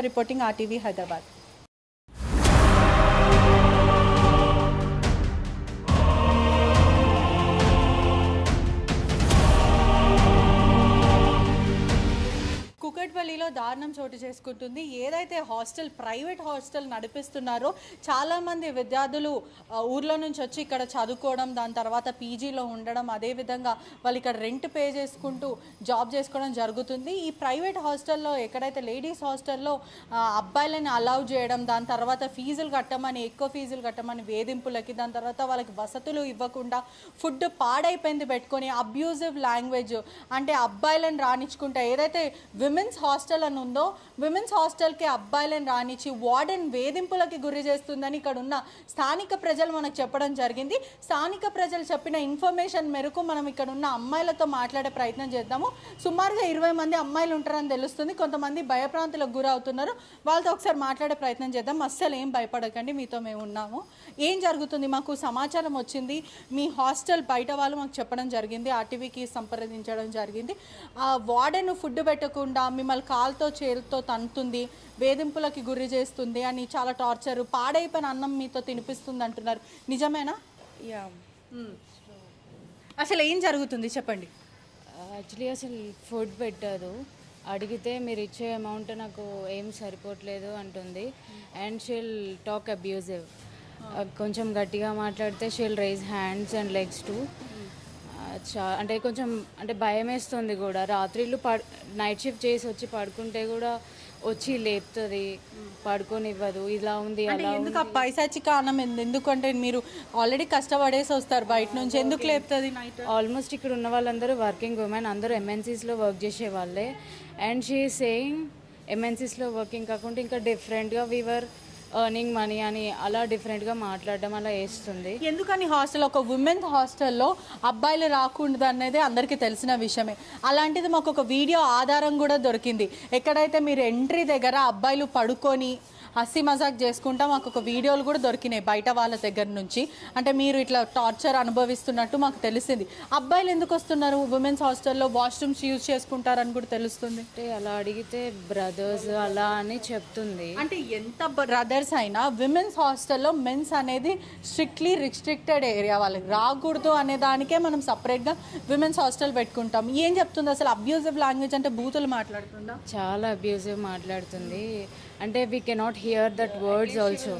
Reporting RTV Hyderabad కూకట్పల్లిలో దారుణం చోటు చేసుకుంటుంది. ఏదైతే హాస్టల్ ప్రైవేట్ హాస్టల్ నడిపిస్తున్నారో చాలామంది విద్యార్థులు ఊర్లో నుంచి వచ్చి ఇక్కడ చదువుకోవడం దాని తర్వాత పీజీలో ఉండడం అదేవిధంగా వాళ్ళు ఇక్కడ రెంట్ పే చేసుకుంటూ జాబ్ చేసుకోవడం జరుగుతుంది. ఈ ప్రైవేట్ హాస్టల్లో ఎక్కడైతే లేడీస్ హాస్టల్లో అబ్బాయిలను అబ్బాయిలని అలౌ చేయడం దాని తర్వాత ఫీజులు కట్టమని ఎక్కువ ఫీజులు కట్టమని వేధింపులకి దాని తర్వాత వాళ్ళకి వసతులు ఇవ్వకుండా ఫుడ్ పాడైపోయింది పెట్టుకొని అబ్యూజివ్ లాంగ్వేజ్ అంటే అబ్బాయిలను రాణించుకుంటా ఏదైతే విమెన్ విమెన్స్ హాస్టల్ అని ఉందో విమెన్స్ హాస్టల్కి అబ్బాయిలను రానిచ్చి వార్డెన్ వేధింపులకి గురి చేస్తుందని ఇక్కడ ఉన్న స్థానిక ప్రజలు మనకు చెప్పడం జరిగింది. స్థానిక ప్రజలు చెప్పిన ఇన్ఫర్మేషన్ మేరకు మనం ఇక్కడ ఉన్న అమ్మాయిలతో మాట్లాడే ప్రయత్నం చేద్దాము. సుమారుగా ఇరవై మంది అమ్మాయిలు ఉంటారని తెలుస్తుంది. కొంతమంది భయప్రాంతులకు గురవుతున్నారు. వాళ్ళతో ఒకసారి మాట్లాడే ప్రయత్నం చేద్దాం. అస్సలు ఏం భయపడకండి. మీతో మేము ఉన్నాము. ఏం జరుగుతుంది? మాకు సమాచారం వచ్చింది. మీ హాస్టల్ బయట వాళ్ళు మాకు చెప్పడం జరిగింది. ఆర్టీవీకి సంప్రదించడం జరిగింది. ఆ వార్డెన్ ఫుడ్ పెట్టకుండా మిమ్మల్ని కాలుతో చేరుతో తంతుంది వేధింపులకి గురి చేస్తుంది అని చాలా టార్చర్ పాడైపోయిన అన్నం మీతో తినిపిస్తుంది అంటున్నారు. నిజమేనా? యా అసలు ఏం జరుగుతుంది చెప్పండి. యాక్చువల్లీ అసలు ఫుడ్ పెట్టదు. అడిగితే మీరు ఇచ్చే అమౌంట్ నాకు ఏం సరిపోవట్లేదు అంటుంది. అండ్ షీల్ టాక్ అబ్యూజివ్ కొంచెం గట్టిగా మాట్లాడితే she'll raise hands and legs to చా అంటే కొంచెం అంటే భయం వేస్తుంది కూడా. రాత్రిళ్ళు పడ్ నైట్ షిఫ్ట్ చేసి వచ్చి పడుకుంటే కూడా వచ్చి లేపుతుంది పడుకోనివ్వదు ఇలా ఉంది అంటే అలా ఎందుకు ఆ పైసాచిక అన్నం ఎందు- ఎందుకంటే మీరు ఆల్రెడీ కష్టపడేసి వస్తారు బయట నుంచి. ఎందుకు లేపుతుంది నైట్ ఆల్మోస్ట్ ఇక్కడ ఉన్న వాళ్ళందరూ వర్కింగ్ ఉమెన్ అందరూ ఎంఎన్సీస్లో వర్క్ చేసే వాళ్ళే. అండ్ షీ సేయింగ్ ఎంఎన్సీస్లో వర్కింగ్ కాకుండా ఇంకా డిఫరెంట్గా వీవర్ ఎర్నింగ్ మనీ అని అలా డిఫరెంట్గా మాట్లాడడం అలా వేస్తుంది ఎందుకని హాస్టల్ ఒక ఉమెన్ హాస్టల్లో అబ్బాయిలు రాకూడదు అనేది అందరికీ తెలిసిన విషయమే. అలాంటిది మాకు ఒక వీడియో ఆధారం కూడా దొరికింది. ఎక్కడైతే మీరు ఎంట్రీ దగ్గర అబ్బాయిలు పడుకొని హస్సి మజాక్ చేసుకుంటా మాకు ఒక వీడియోలు కూడా దొరికినాయి బయట వాళ్ళ దగ్గర నుంచి. అంటే మీరు ఇట్లా టార్చర్ అనుభవిస్తున్నట్టు మాకు తెలిసింది. అబ్బాయిలు ఎందుకు వస్తున్నారు? ఉమెన్స్ హాస్టల్లో వాష్రూమ్స్ యూజ్ చేసుకుంటారని కూడా తెలుస్తుంది. అంటే అలా అడిగితే బ్రదర్స్ అలా అని చెప్తుంది. అంటే ఎంత బ్రదర్స్ అయినా విమెన్స్ హాస్టల్లో మెన్స్ అనేది స్ట్రిక్ట్లీ రిస్ట్రిక్టెడ్ ఏరియా వాళ్ళకి. రాకూడదు అనే దానికే మనం సపరేట్గా విమెన్స్ హాస్టల్ పెట్టుకుంటాం. ఏం చెప్తుంది అసలు అబ్యూజివ్ లాంగ్వేజ్ అంటే బూతులు మాట్లాడుతుందా? చాలా అబ్యూజివ్ మాట్లాడుతుంది. అంటే we cannot hear that words also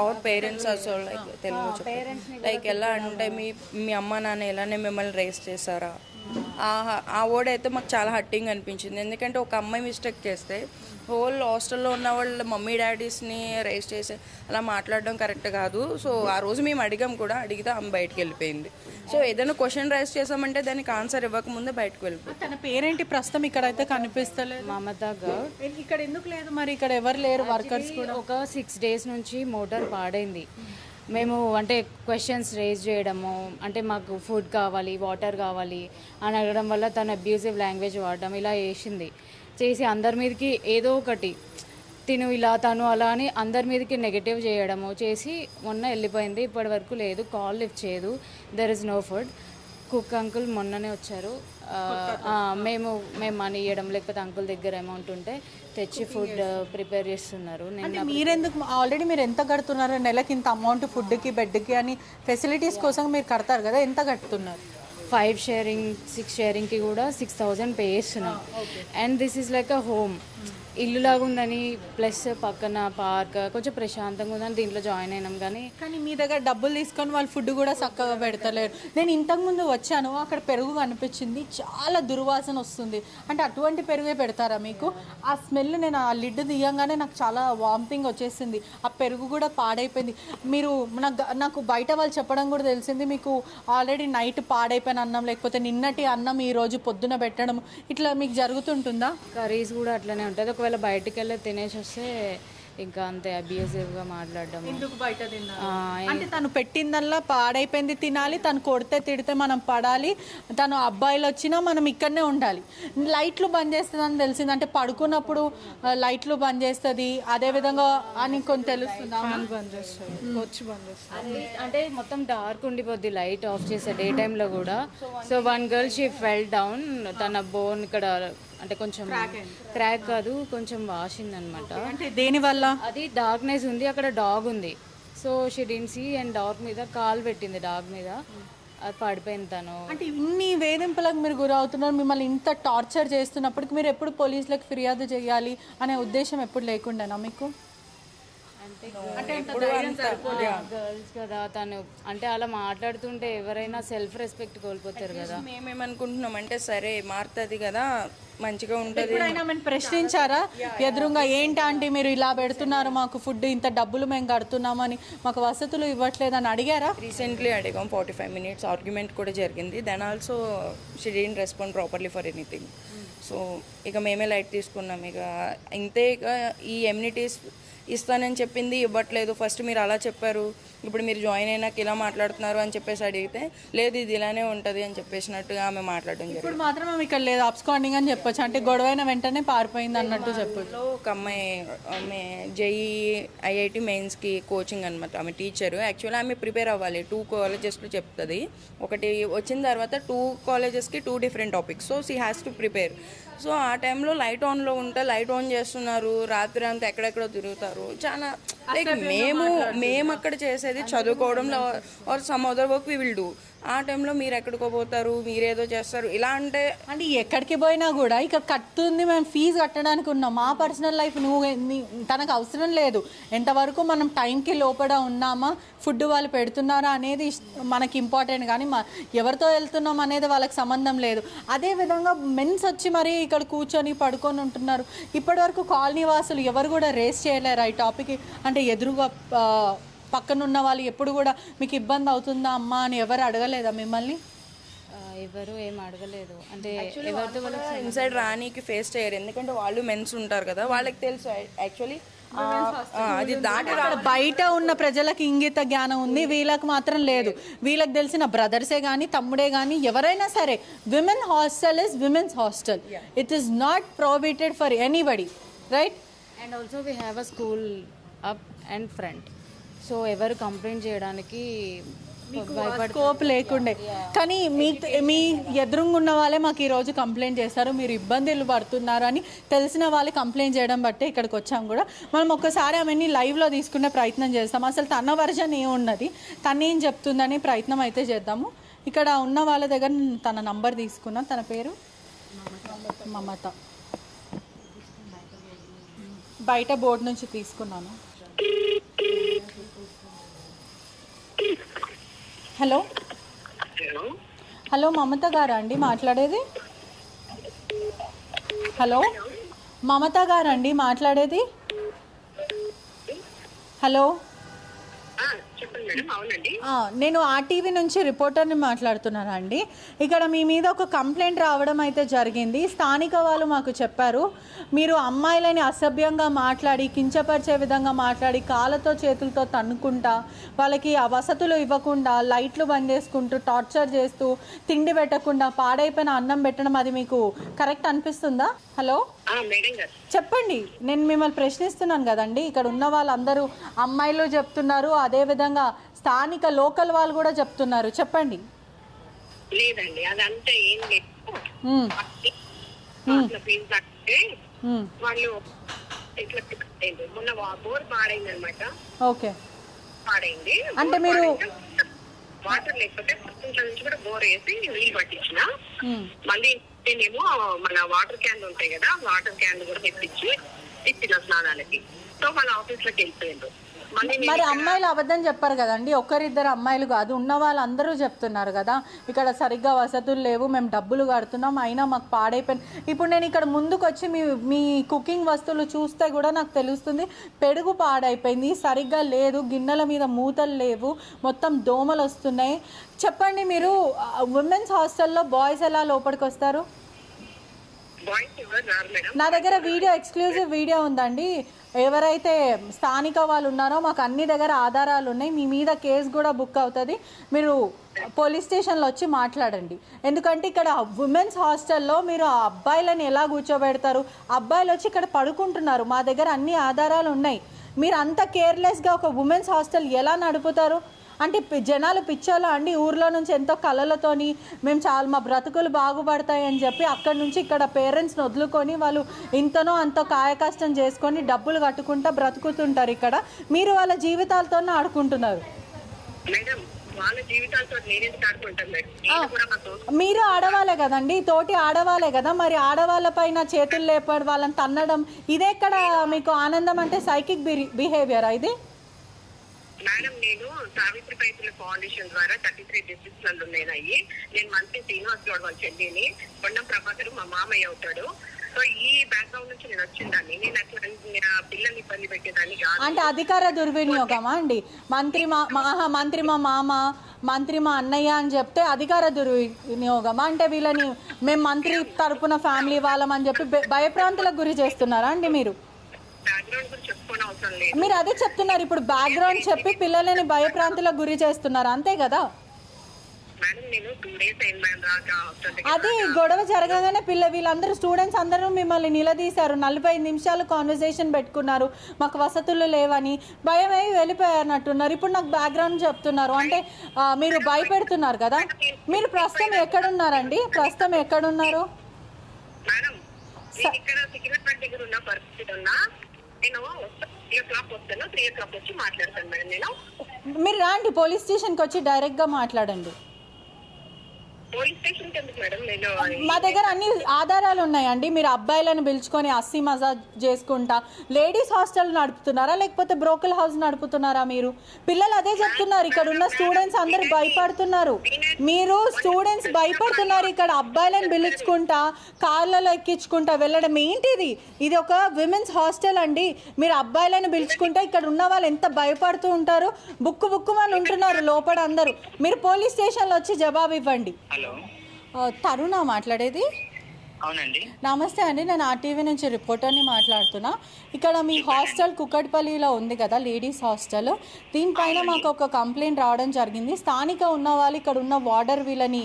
our parents also like Telugu like ఎలా అంటే మీ మీ అమ్మ నాన్న ఎలానే మిమ్మల్ని రేస్ చేశారా? ఆ ఆ వర్డ్ అయితే మాకు చాలా హట్టింగ్ అనిపించింది. ఎందుకంటే ఒక అమ్మాయి మిస్టేక్ చేస్తే హోల్ హాస్టల్లో ఉన్న వాళ్ళ మమ్మీ డాడీస్ని రేస్ చేసి అలా మాట్లాడడం కరెక్ట్ కాదు. సో ఆ రోజు మేము అడిగాం కూడా అడిగితే ఆమె బయటకు వెళ్ళిపోయింది. సో ఏదైనా క్వశ్చన్ రైస్ చేసామంటే దానికి ఆన్సర్ ఇవ్వకముందే బయటకు వెళ్ళిపోయింది తన పేరేంటి ప్రస్తుతం ఇక్కడైతే కనిపిస్తలేదు? మమతా గౌడ్ ఇక్కడ ఎందుకు లేదు మరి? ఇక్కడ ఎవరు లేరు? వర్కర్స్ కూడా? ఒక సిక్స్ డేస్ నుంచి మోటార్ పాడైంది. మేము అంటే క్వశ్చన్స్ రేజ్ చేయడము అంటే మాకు ఫుడ్ కావాలి వాటర్ కావాలి అని అడగడం వల్ల తను అబ్యూజివ్ లాంగ్వేజ్ వాడడం ఇలా చేసింది. చేసి అందరి మీదకి ఏదో ఒకటి తిను ఇలా తను అలా అని అందరి మీదకి నెగటివ్ చేయడము చేసి మొన్న వెళ్ళిపోయింది ఇప్పటి వరకు లేదు కాల్ లిఫ్ట్ చేయదు there is no food cook uncle మొన్ననే వచ్చారు. మేము మేము మనీ ఇవ్వడం లేకపోతే అంకుల్ దగ్గర అమౌంట్ ఉంటే తెచ్చి ఫుడ్ ప్రిపేర్ చేస్తున్నారు. నేను మీరెందుకు ఆల్రెడీ మీరు ఎంత కడుతున్నారు? నెలకి ఇంత అమౌంట్ ఫుడ్కి బెడ్కి అని ఫెసిలిటీస్ కోసం మీరు కడతారు కదా ఎంత కడుతున్నారు? ఫైవ్ షేరింగ్ సిక్స్ షేరింగ్కి కూడా సిక్స్ థౌజండ్ పే చేస్తున్నాం. And this is like a home ఇల్లు లాగా ఉందని ప్లస్ పక్కన పార్క్ కొంచెం ప్రశాంతంగా ఉందని దీంట్లో జాయిన్ అయినాం. కానీ కానీ మీ దగ్గర డబ్బులు తీసుకొని వాళ్ళు ఫుడ్ కూడా చక్కగా పెడతలేరు. నేను ఇంతకుముందు వచ్చాను అక్కడ పెరుగు కనిపించింది చాలా దుర్వాసన వస్తుంది. అంటే అటువంటి పెరుగే పెడతారా మీకు? ఆ స్మెల్ నేను ఆ లిడ్ తీయంగానే నాకు చాలా వామిటింగ్ వచ్చేసింది. ఆ పెరుగు కూడా పాడైపోయింది. మీరు నాకు నాకు బయట వాళ్ళు చెప్పడం కూడా తెలిసింది మీకు ఆల్రెడీ నైట్ పాడైపోయిన అన్నం లేకపోతే నిన్నటి అన్నం ఈ రోజు పొద్దున పెట్టడం ఇట్లా మీకు జరుగుతుంటుందా? కర్రీస్ కూడా అట్లనే ఉంటుంది. ఒకవేళ బయటికి వెళ్ళి తినేసి వస్తే ఇంకా అంతే అబ్యూజివ్గా మాట్లాడడం. ఎందుకు బయట అంటే తను పెట్టిందల్లా పాడైపోయింది తినాలి తను కొడితే తిడితే మనం పడాలి తను అబ్బాయిలు వచ్చినా మనం ఇక్కడనే ఉండాలి. లైట్లు బంద్ చేస్తుంది అని తెలిసింది. అంటే పడుకున్నప్పుడు లైట్లు బంద్ చేస్తుంది. అదే విధంగా అని కొన్ని తెలుస్తుంది బంద్ చేస్తుంది. వచ్చి బంద్ చేస్తుంది. అన్ని అంటే మొత్తం డార్క్ ఉండిపోద్ది లైట్ ఆఫ్ చేసే డే టైంలో కూడా. So one girl she fell down తన బోన్ ఇక్కడ అంటే కొంచెం క్రాక్ కాదు కొంచెం వాసింది అనమాట అంటే దేనివల్ల అది డార్క్నెస్ ఉంది అక్కడ డాగ్ ఉంది. So she see and dog మీద కాల్ పెట్టింది డాగ్ మీద. అది పడిపోయింది తను. అంటే ఇన్ని వేధింపులకు మీరు గురవుతున్నారు మిమ్మల్ని ఇంత టార్చర్ చేస్తున్నప్పటికి మీరు ఎప్పుడు పోలీసులకు ఫిర్యాదు చేయాలి అనే ఉద్దేశం ఎప్పుడు లేకుండానా మీకు? గర్ల్స్ కదా తను అంటే అలా మాట్లాడుతుంటే ఎవరైనా సెల్ఫ్ రెస్పెక్ట్ కోల్పోతారు కదా. మేమేమనుకుంటున్నాం అంటే సరే మారుతుంది కదా మంచిగా ఉంటుంది ఎప్పుడైనా మేము ప్రశ్నించారా? ఎదురుగా ఏంటి ఆంటీ మీరు ఇలా పెడుతున్నారు మాకు ఫుడ్ ఇంత డబ్బులు మేము కడుతున్నామని మాకు వసతులు ఇవ్వట్లేదని అడిగారా? రీసెంట్లీ అడిగాం ఫార్టీ ఫైవ్ మినిట్స్ ఆర్గ్యుమెంట్ కూడా జరిగింది. Then also she didn't respond properly for anything so ఇక మేమే లైట్ తీసుకున్నాం. ఇక ఇంతే ఇక ఈ ఎమ్యూనిటీస్ ఇస్తానని చెప్పింది ఇవ్వట్లేదు. ఫస్ట్ మీరు అలా చెప్పారు ఇప్పుడు మీరు జాయిన్ అయినాక ఇలా మాట్లాడుతున్నారు అని చెప్పేసి అడిగితే లేదు ఇది ఇలానే ఉంటుంది అని చెప్పేసినట్టుగా ఆమె మాట్లాడడం జరిగింది. ఇప్పుడు మాత్రం ఆమె ఇక్కడ లేదు అబ్స్కాండింగ్ అని చెప్పొచ్చు. అంటే గొడవైన వెంటనే పారిపోయింది అన్నట్టు చెప్పొచ్చు. ఒక అమ్మాయి ఆమె జేఈ ఐఐటి మెయిన్స్కి కోచింగ్ అనమాట ఆమె టీచర్. యాక్చువల్లీ ఆమె ప్రిపేర్ అవ్వాలి. టూ కాలేజెస్లో చెప్తుంది. ఒకటి వచ్చిన తర్వాత two కాలేజెస్కి two different topics. So she has to prepare. So ఆ టైంలో లైట్ ఆన్లో ఉంటే లైట్ ఆన్ చేస్తున్నారు. రాత్రి అంతా ఎక్కడెక్కడో తిరుగుతారు. చాలా లైక్ మేము మేము అక్కడ చేసేది చదువుకోవడంలో or some other work we will do ఆ టైంలో మీరు ఎక్కడికో పోతారు మీరేదో చేస్తారు ఇలా అంటే అంటే ఎక్కడికి పోయినా కూడా ఇక కట్టుంది మేము ఫీజు కట్టడానికి ఉన్నాం. మా పర్సనల్ లైఫ్ నువ్వు తనకు అవసరం లేదు. ఎంతవరకు మనం టైంకి లోపల ఉన్నామా ఫుడ్ వాళ్ళు పెడుతున్నారా అనేది మనకి ఇంపార్టెంట్ కానీ మా ఎవరితో వెళ్తున్నాం అనేది వాళ్ళకి సంబంధం లేదు. అదే విధంగా మెన్స్ వచ్చి మరీ ఇక్కడ కూర్చొని పడుకొని ఉంటున్నారు. ఇప్పటివరకు కాలనీ వాసులు ఎవరు కూడా రేస్ చేయలేరు. ఈ టాపిక్ అంటే ఎదురుగా ఆ, పక్కన ఉన్న వాళ్ళు ఎప్పుడు కూడా మీకు ఇబ్బంది అవుతుందా అమ్మా అని ఎవరు అడగలేదా మిమ్మల్ని? ఎవరు ఏం అడగలేదు. అంటే ఎవరితో వాళ్ళకి ఇన్సైడ్ రానీకి ఫేస్ చేయరు. ఎందుకంటే వాళ్ళు మెన్స్ ఉంటారు కదా. వాళ్ళకి తెలుసు యాక్చువల్లీ అది దాటి బయట ఉన్న ప్రజలకు ఇంగిత జ్ఞానం ఉంది. వీళ్ళకి మాత్రం లేదు. వీళ్ళకి తెలిసిన బ్రదర్సే కానీ తమ్ముడే కానీ ఎవరైనా సరే women hostel is women's hostel it is not prohibited for anybody right and also we have a school up and front so ఎవరు కంప్లైంట్ చేయడానికి స్కోప్ లేకుండే. కానీ మీ మీ ఎదురుగా ఉన్న వాళ్ళే మాకు ఈరోజు కంప్లైంట్ చేస్తారు. మీరు ఇబ్బందులు పడుతున్నారు అని తెలిసిన వాళ్ళు కంప్లైంట్ చేయడం బట్టే ఇక్కడికి వచ్చాం కూడా. మనం ఒక్కసారి ఆమెని లైవ్లో తీసుకునే ప్రయత్నం చేస్తాం. అసలు తన వర్జన్ ఏమున్నది తను ఏం చెప్తుందని ప్రయత్నం అయితే చేద్దాము. ఇక్కడ ఉన్న వాళ్ళ దగ్గర తన నంబర్ తీసుకున్నాం. తన పేరు? మమత. బయట బోర్డు నుంచి తీసుకున్నాను. హలో. హలో. మమత గారా అండి మాట్లాడేది? హలో. మమత గారండి మాట్లాడేది? హలో. నేను ఆర్టీవీ నుంచి రిపోర్టర్ని మాట్లాడుతున్నాను అండి. ఇక్కడ మీ మీద ఒక కంప్లైంట్ రావడం అయితే జరిగింది. స్థానిక వాళ్ళు మాకు చెప్పారు మీరు అమ్మాయిలని అసభ్యంగా మాట్లాడి కించపరిచే విధంగా మాట్లాడి కాళ్ళతో చేతులతో తన్నుకుంటా వాళ్ళకి ఆ వసతులు ఇవ్వకుండా లైట్లు బంద్ చేసుకుంటూ టార్చర్ చేస్తూ తిండి పెట్టకుండా పాడైపోయిన అన్నం పెట్టడం అది మీకు కరెక్ట్ అనిపిస్తుందా? హలో? చెప్పండి నేను మిమ్మల్ని ప్రశ్నిస్తున్నాను కదండి. ఇక్కడ ఉన్న వాళ్ళందరూ అమ్మాయిలు చెప్తున్నారు అదేవిధంగా స్థానిక లోకల్ వాళ్ళు కూడా చెప్తున్నారు. చెప్పండి. లేదండి అదంతా ఏం లేదు. వాళ్ళు ఇట్లా మొన్న బోర్ పాడైంది అనమాట ఓకే. పాడైంది. అంటే మీరు- వాటర్ లేకపోతే నుంచి కూడా బోర్ వేసి నీళ్ళు పట్టించిన. మళ్ళీ నేనేమో మన వాటర్ క్యాన్లు ఉంటాయి కదా వాటర్ క్యాన్ కూడా తెప్పించి ఇచ్చిన స్నానాలకి. సో వాళ్ళ ఆఫీస్లోకి వెళ్ళిపోయిండ్రు. మరి అమ్మాయిలు అబద్ధం చెప్పారు కదండి. ఒక్కరిద్దరు అమ్మాయిలు కాదు. ఉన్న వాళ్ళందరూ చెప్తున్నారు కదా. ఇక్కడ సరిగ్గా వసతులు లేవు. మేము డబ్బులు కడుతున్నాం. అయినా మాకు పాడైపోయింది. ఇప్పుడు నేను ఇక్కడ ముందుకు వచ్చి మీ మీ కుకింగ్ వస్తువులు చూస్తే కూడా నాకు తెలుస్తుంది పెరుగు పాడైపోయింది. సరిగ్గా లేదు. గిన్నెల మీద మూతలు లేవు. మొత్తం దోమలు వస్తున్నాయి. చెప్పండి మీరు ఉమెన్స్ హాస్టల్లో బాయ్స్ ఎలా లోపలికి వస్తారు బాయ్స్ ఎవరు రారు మేడం నా దగ్గర వీడియో ఎక్స్క్లూజివ్ వీడియో ఉందండి. ఎవరైతే స్థానిక వాళ్ళు ఉన్నారో మాకు అన్ని దగ్గర ఆధారాలు ఉన్నాయి. మీ మీద కేసు కూడా బుక్ అవుతుంది. మీరు పోలీస్ స్టేషన్లో వచ్చి మాట్లాడండి. ఎందుకంటే ఇక్కడ ఉమెన్స్ హాస్టల్లో మీరు ఆ అబ్బాయిలని ఎలా కూర్చోబెడతారు? అబ్బాయిలు వచ్చి ఇక్కడ పడుకుంటున్నారు. మా దగ్గర అన్ని ఆధారాలు ఉన్నాయి. మీరు అంత కేర్లెస్గా ఒక ఉమెన్స్ హాస్టల్ ఎలా నడుపుతారు? అంటే జనాలు పిచ్చోళ్ళ అండి. ఊర్లో నుంచి ఎంతో కళలతోని మేము చాలా మా బ్రతుకులు బాగుపడతాయి అని చెప్పి అక్కడ నుంచి ఇక్కడ పేరెంట్స్ని వదులుకొని వాళ్ళు ఇంతనో అంతో కాయకష్టం చేసుకొని డబ్బులు కట్టుకుంటా బ్రతుకుతుంటారు ఇక్కడ. మీరు వాళ్ళ జీవితాలతోనే ఆడుకుంటున్నారు. మీరు ఆడవాళ్ళే కదండి. తోటి ఆడవాళ్ళే కదా. మరి ఆడవాళ్ళ పైన చేతులు లేపడం వాళ్ళని తన్నడం ఇదెక్కడ మీకు ఆనందం అంటే సైకిక్ బిహేవియర్ ఇది? మేడం నేను సావిత్రి పైతుల ఫౌండేషన్ ద్వారా థర్టీ త్రీ డిస్ట్రిక్ట్స్లలో ఉన్నాయి నేను మంత్రి శ్రీనివాస్ గౌడ్ వాళ్ళ చెల్లిని కొండం ప్రభాకర్ మా మామయ్య అవుతాడు. సో ఈ బ్యాక్గ్రౌండ్ నుంచి నేను వచ్చిందాన్ని. నేను అట్లా పిల్లలు ఇబ్బంది పెట్టేదాన్ని కాదు. అంటే అధికార దుర్వినియోగమా అండి? మంత్రి మా మంత్రి మా మామ మంత్రి మా అన్నయ్య అని చెప్తే అధికార దుర్వినియోగమా? అంటే వీళ్ళని మేము మంత్రి తరపున ఫ్యామిలీ వాళ్ళం అని చెప్పి భయప్రాంతులకు గురి చేస్తున్నారా అండి మీరు? మీరు అదే చెప్తున్నారు ఇప్పుడు బ్యాక్గ్రౌండ్ చెప్పి పిల్లలని భయప్రాంతులకు గురి చేస్తున్నారు అంతే కదా? అది గొడవ జరగగానే పిల్ల వీళ్ళందరూ స్టూడెంట్స్ అందరూ మిమ్మల్ని నిలదీశారు నలభై నిమిషాలు కాన్వర్సేషన్ పెట్టుకున్నారు మాకు వసతులు లేవని భయం అయి వెళ్ళిపోయారన్నట్టున్నారు ఇప్పుడు నాకు బ్యాక్గ్రౌండ్ చెప్తున్నారు అంటే మీరు భయపెడుతున్నారు కదా? మీరు ప్రస్తుతం ఎక్కడున్నారండి? ప్రస్తుతం ఎక్కడున్నారు? నేను ఇక్కడ త్రీ ఓ క్లాక్ వస్తాను త్రీ ఓ క్లాక్ వచ్చి మాట్లాడతాను మేడం నేను. మీరు రాండి పోలీస్ స్టేషన్కి వచ్చి డైరెక్ట్గా మాట్లాడండి పోలీస్ స్టేషన్ ఎందుకు మేడం నేను మా దగ్గర అన్ని ఆధారాలు ఉన్నాయండి. మీరు అబ్బాయిలను పిలుచుకొని అస్సి మసాజ్ చేసుకుంటా. లేడీస్ హాస్టల్ నడుపుతున్నారా? లేకపోతే బ్రోకల్ హౌస్ నడుపుతున్నారా మీరు? పిల్లలు అదే చెప్తున్నారు. ఇక్కడ ఉన్న స్టూడెంట్స్ అందరు భయపడుతున్నారు. మీరు స్టూడెంట్స్ భయపడుతున్నారు. ఇక్కడ అబ్బాయిలను పిలుచుకుంటా కార్లలో ఎక్కించుకుంటా వెళ్ళడం ఏంటిది? ఇది ఒక విమెన్స్ హాస్టల్ అండి. మీరు అబ్బాయిలను పిలుచుకుంటే ఇక్కడ ఉన్న వాళ్ళు ఎంత భయపడుతూ ఉంటారు? బుక్కు బుక్కు బుక్కుమని ఉంటున్నారు లోపల అందరూ. మీరు పోలీస్ స్టేషన్లో వచ్చి జవాబు ఇవ్వండి. హలో. తరుణా మాట్లాడేది? అవునండి. నమస్తే అండి నేను ఆర్టీవీ నుంచి రిపోర్టర్ని మాట్లాడుతున్నా. ఇక్కడ మీ హాస్టల్ కుక్కట్పల్లిలో ఉంది కదా లేడీస్ హాస్టల్. దీనిపైన మాకు ఒక కంప్లైంట్ రావడం జరిగింది. స్థానిక ఉన్న వాళ్ళు ఇక్కడ ఉన్న వార్డర్ వీళ్ళని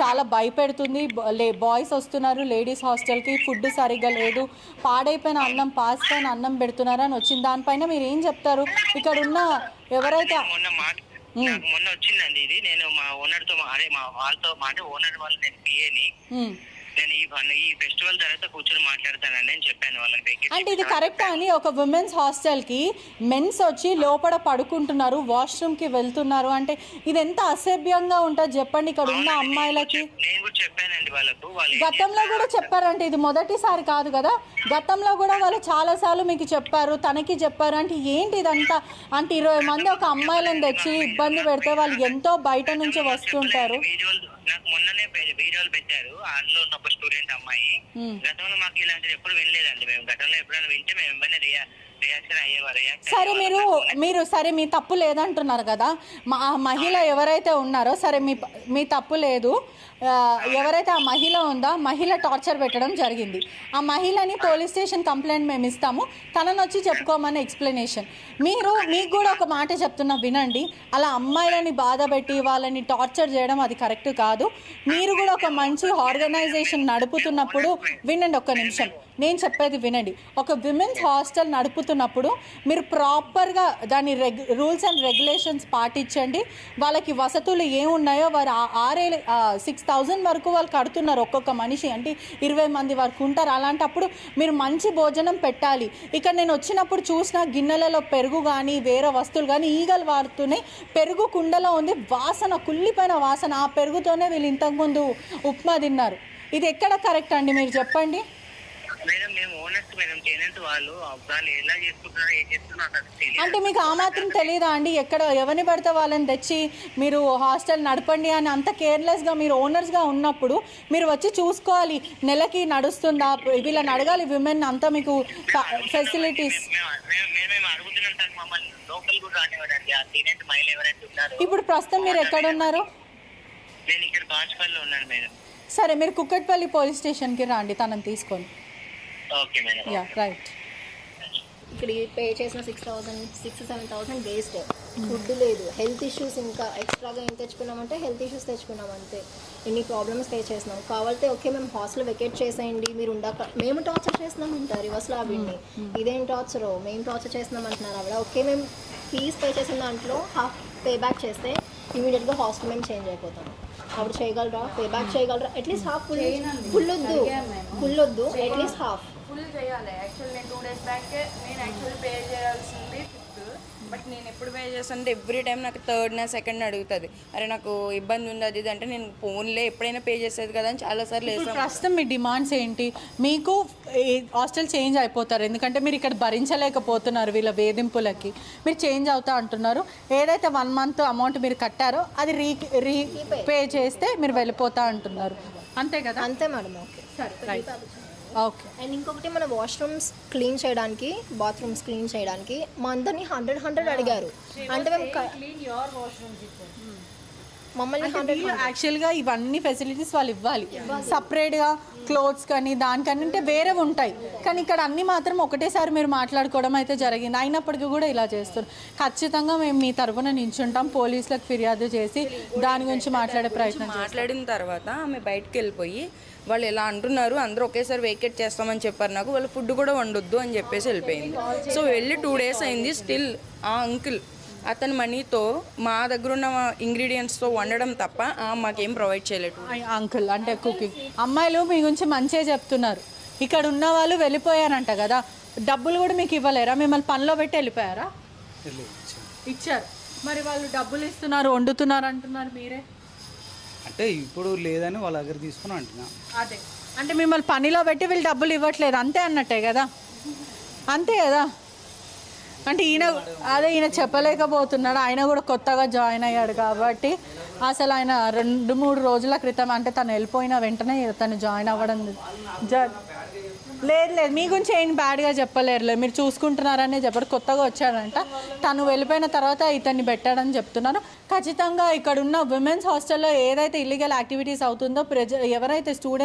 చాలా భయపెడుతుంది. లే బాయ్స్ వస్తున్నారు లేడీస్ హాస్టల్కి ఫుడ్ సరిగ్గా లేదు. పాడైపోయిన అన్నం పాసిపోయిన అన్నం పెడుతున్నారు అని వచ్చింది. దానిపైన మీరు ఏం చెప్తారు? ఇక్కడ ఉన్న ఎవరైతే నాకు మొన్న వచ్చిందండి ఇది. నేను మా ఓనర్తో మా- అదే మా వాళ్ళతో మాట ఓనర్ వాళ్ళు నేను పిఏని. నేను ఈ ఈ ఫెస్టివల్ తర్వాత కూర్చొని మాట్లాడతానండి అని చెప్పాను వాళ్ళకి అంటే ఇది కరెక్టా అని ఒక ఉమెన్స్ హాస్టల్కి మెన్స్ వచ్చి లోపల పడుకుంటున్నారు వాష్రూమ్కి వెళ్తున్నారు. అంటే ఇది ఎంత అసభ్యంగా ఉంటుంది చెప్పండి ఇక్కడ ఉన్న అమ్మాయిలకి. నేను కూడా చెప్పానండి వాళ్ళకు. వాళ్ళు ఏం గతంలో కూడా చెప్పారంటే ఇది మొదటిసారి కాదు కదా. గతంలో కూడా వాళ్ళు చాలాసార్లు మీకు చెప్పారు తనకి చెప్పారు. అంటే ఏంటి ఇదంతా? అంటే ఇరవై మంది ఒక అమ్మాయిలను తెచ్చి ఇబ్బంది పెడితే వాళ్ళు ఎంతో బయట నుంచి వస్తుంటారు. వీడియోలు నాకు మొన్ననే వీడియోలు పెట్టారు. అందులో ఉన్న ఒక స్టూడెంట్ అమ్మాయి. గతంలో మాకు ఇలాంటిది ఎప్పుడు వినలేదండి మేము. గతంలో ఎప్పుడైనా వింటే మేము వెంటనే రియా సరే. మీరు మీరు సరే మీ తప్పు లేదంటున్నారు కదా. మా మహిళ ఎవరైతే ఉన్నారో సరే మీ మీ తప్పు లేదు. ఎవరైతే ఆ మహిళ ఉందో ఆ మహిళ టార్చర్ పెట్టడం జరిగింది. ఆ మహిళని పోలీస్ స్టేషన్ కంప్లైంట్ మేము ఇస్తాము. తనని వచ్చి చెప్పుకోమని ఎక్స్ప్లెనేషన్. మీరు మీకు కూడా ఒక మాట చెప్తున్నా వినండి. అలా అమ్మాయిలని బాధ పెట్టి వాళ్ళని టార్చర్ చేయడం అది కరెక్ట్ కాదు. మీరు కూడా ఒక మంచి ఆర్గనైజేషన్ నడుపుతున్నప్పుడు వినండి ఒక్క నిమిషం. నేను చెప్పేది వినండి. ఒక విమెన్స్ హాస్టల్ నడుపుతున్నప్పుడు మీరు ప్రాపర్గా దాని రెగ్ రూల్స్ అండ్ రెగ్యులేషన్స్ పాటించండి. వాళ్ళకి వసతులు ఏమున్నాయో వారు ఆరే సిక్స్ థౌజండ్ వరకు వాళ్ళు కడుతున్నారు ఒక్కొక్క మనిషి. అంటే ఇరవై మంది వరకు ఉంటారు. అలాంటప్పుడు మీరు మంచి భోజనం పెట్టాలి. ఇక్కడ నేను వచ్చినప్పుడు చూసిన గిన్నెలలో పెరుగు కానీ వేరే వస్తువులు కానీ ఈగలు వాడుతున్నాయి పెరుగు కుండలో ఉంది. వాసన కుళ్ళిపోయిన వాసన. ఆ పెరుగుతోనే వీళ్ళు ఇంతకుముందు ఉప్మా తిన్నారు. ఇది ఎక్కడ కరెక్ట్ అండి? మీరు చెప్పండి. మేడం మేము ఓనర్స్ మేడం టెనెంట్ వాళ్ళు వాళ్ళు ఎలా చేసుకుంటున్నారో ఏం చేస్తున్నారో అంటే మీకు ఆ మాత్రం తెలియదా అండి? ఎక్కడ ఎవరిని పడితే వాళ్ళని తెచ్చి మీరు హాస్టల్ నడపండి అని అంత కేర్లెస్గా మీరు ఓనర్స్గా ఉన్నప్పుడు మీరు వచ్చి చూసుకోవాలి నెలకి నడుస్తుందా? వీళ్ళని అడగాలి విమెన్ అంతా మీకు ఫెసిలిటీస్ ఇప్పుడు ప్రస్తుతం మీరు ఎక్కడ ఉన్నారు? సరే మీరు కుక్కట్పల్లి పోలీస్ స్టేషన్కి రండి తనని తీసుకొని. యా రైట్ ఇక్కడ పే చేసిన six thousand six seven thousand waste food లేదు. హెల్త్ ఇష్యూస్ ఇంకా ఎక్స్ట్రాగా ఏం తెచ్చుకున్నామంటే హెల్త్ ఇష్యూస్ తెచ్చుకున్నాం అంతే. ఇన్ని ప్రాబ్లమ్స్ ఫేస్ చేసినాం. కావాలంటే ఓకే మేము హాస్టల్ వెకేట్ చేసేయండి మీరు ఉండక మేము టార్చర్ చేస్తున్నాం అంటారు రివర్స్లో ఆవిడ్ని ఇదేం టార్చర్ మేము టార్చర్ చేస్తున్నాం అంటున్నారు ఆవిడ. ఓకే మేము ఫీజ్ పే చేసిన దాంట్లో హాఫ్ పే బ్యాక్ చేస్తే ఇమీడియట్గా హాస్టల్ మేము చేంజ్ అయిపోతాం. అప్పుడు చేయగలరా? పే బ్యాక్ చేయగలరా? At least half full full వద్దు. ఫుల్ వద్దు. అట్లీస్ట్ హాఫ్ ఫుల్ చేయాలి. యాక్చువల్ నేను టూ డేస్ బ్యాక్ నేను యాక్చువల్ పే చేయాల్సింది ఫిఫ్త్ బట్ నేను ఎప్పుడు పే చేస్తానంటే ఎవ్రీ టైం నాకు థర్డ్ నా సెకండ్ అడుగుతుంది. అరే నాకు ఇబ్బంది ఉంది అది ఇది అంటే నేను ఫోన్లే ఎప్పుడైనా పే చేసేది కదా అని చాలాసార్లు వేసాను ప్రస్తుతం మీ డిమాండ్స్ ఏంటి? మీకు హాస్టల్ చేంజ్ అయిపోతారు. ఎందుకంటే మీరు ఇక్కడ భరించలేకపోతున్నారు వీళ్ళ వేధింపులకి. మీరు చేంజ్ అవుతా అంటున్నారు. ఏదైతే వన్ మంత్ అమౌంట్ మీరు కట్టారో అది రీ రీ పే చేస్తే మీరు వెళ్ళిపోతా అంటున్నారు. అంతే కదా? అంతే madam okay right okay and ఇంకొకటి మన వాష్రూమ్స్ క్లీన్ చేయడానికి బాత్రూమ్స్ క్లీన్ చేయడానికి మా అందరినీ హండ్రెడ్ హండ్రెడ్ అడిగారు. అంటే మేము క- మమ్మల్ని యాక్చువల్గా ఇవన్నీ ఫెసిలిటీస్ వాళ్ళు ఇవ్వాలి. సపరేట్గా క్లోత్స్ కానీ దానికని అంటే వేరే ఉంటాయి. కానీ ఇక్కడ అన్ని మాత్రం ఒకటేసారి మీరు మాట్లాడుకోవడం అయితే జరిగింది. అయినప్పటికీ కూడా ఇలా చేస్తారు. ఖచ్చితంగా మేము మీ తరపున నించుంటాం. పోలీసులకు ఫిర్యాదు చేసి దాని గురించి మాట్లాడే ప్రయత్నం మాట్లాడిన తర్వాత ఆమె బయటకు వెళ్ళిపోయి వాళ్ళు ఎలా అంటున్నారు అందరూ ఒకేసారి వేకెట్ చేస్తామని చెప్పారు నాకు. వాళ్ళు ఫుడ్ కూడా వండొద్దు అని చెప్పేసి వెళ్ళిపోయింది. సో వెళ్ళి టూ డేస్ అయింది. స్టిల్ ఆ అంకుల్ అతని మనీతో మా దగ్గర ఉన్న ఇంగ్రీడియంట్స్తో వండడం తప్ప ఆ మాకేం ప్రొవైడ్ చేయలేదు. అంకుల్ అంటే కుకింగ్. అమ్మాయిలు మీ గురించి మంచిగా చెప్తున్నారు. ఇక్కడ ఉన్న వాళ్ళు వెళ్ళిపోయారంట కదా డబ్బులు కూడా మీకు ఇవ్వలేరా? మిమ్మల్ని పనిలో పెట్టి వెళ్ళిపోయారా? ఇచ్చారు. మరి వాళ్ళు డబ్బులు ఇస్తున్నారు వండుతున్నారు అంటున్నారు మీరే? అంటే ఇప్పుడు లేదని వాళ్ళ దగ్గర తీసుకుని అంటున్నా. అదే. అంటే మిమ్మల్ని పనిలో పెట్టి వీళ్ళు డబ్బులు ఇవ్వట్లేదు అంతే అన్నట్టే కదా? అంతే కదా? అంటే ఈయన అదే ఈయన చెప్పలేకపోతున్నాడు. ఆయన కూడా కొత్తగా జాయిన్ అయ్యాడు కాబట్టి అసలు ఆయన రెండు మూడు రోజుల క్రితం అంటే తను వెళ్ళిపోయిన వెంటనే తను జాయిన్ అవ్వడం జ లేదు లేదు. మీ గురించి ఏం బ్యాడ్గా చెప్పలేరులే. మీరు చూసుకుంటున్నారనే చెప్పారు కొత్తగా వచ్చాడంట. తను వెళ్ళిపోయిన తర్వాత ఇతన్ని పెట్టాడని చెప్తున్నారు. ఖచ్చితంగా ఇక్కడ ఉన్న ఉమెన్స్ హాస్టల్లో ఏదైతే ఇల్లీగల్ యాక్టివిటీస్ అవుతుందో ప్రజ ఎవరైతే స్టూడెంట్స్